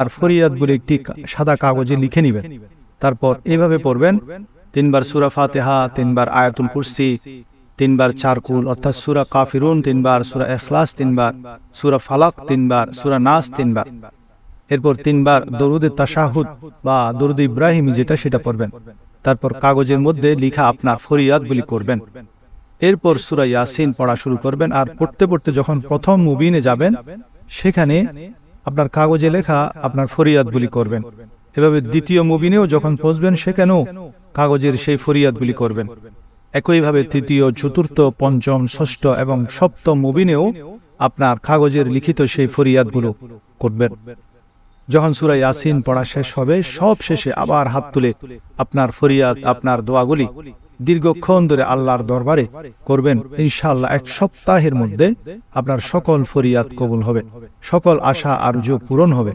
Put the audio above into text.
আর ফরিয়াদ বলে একটি সাদা কাগজে লিখে নেবেন। তারপর এইভাবে পড়বেন, তিনবার সুরা ফাতেহা, তিনবার আয়াতুল কুরসি, তিনবার চারকুল, অর্থাৎ সুরা কাফিরুন, তিনবার সুরা এখলাস তিনবার সুরা ফালাক, তিনবার সুরা নাস, তিনবার। এরপর তিনবার দরুদে তাশাহুদ বা দরুদ ইব্রাহিম যেটা সেটা পড়বেন। তারপর কাগজের মধ্যে লিখা আপনার ফরিয়াদগুলি করবেন। এরপর সুরা ইয়াসিন পড়া শুরু করবেন আর পড়তে পড়তে যখন প্রথম মুবিনে যাবেন, সেখানে আপনার কাগজে লেখা আপনার ফরিয়াদগুলি করবেন। এভাবে দ্বিতীয় মুবিনেও যখন পৌঁছবেন সেখানেও কাগজের সেই ফরিয়াদগুলি করবেন? একইভাবে তৃতীয়, চতুর্থ, পঞ্চম, ষষ্ঠ এবং সপ্তম মুবিনেও আপনার কাগজের লিখিত সেই ফরিয়াদগুলো করবেন। যখন সুরা ইয়াসিন পড়া শেষ হবে, সব শেষে আবার হাত তুলে আপনার ফরিয়াদ, আপনার দোয়াগুলি দীর্ঘক্ষণ ধরে আল্লাহর দরবারে করবেন, ইনশাআল্লাহ এক সপ্তাহের মধ্যে আপনার সকল ফরিয়াদ কবুল হবে, সকল আশা আরজু পূরণ হবে।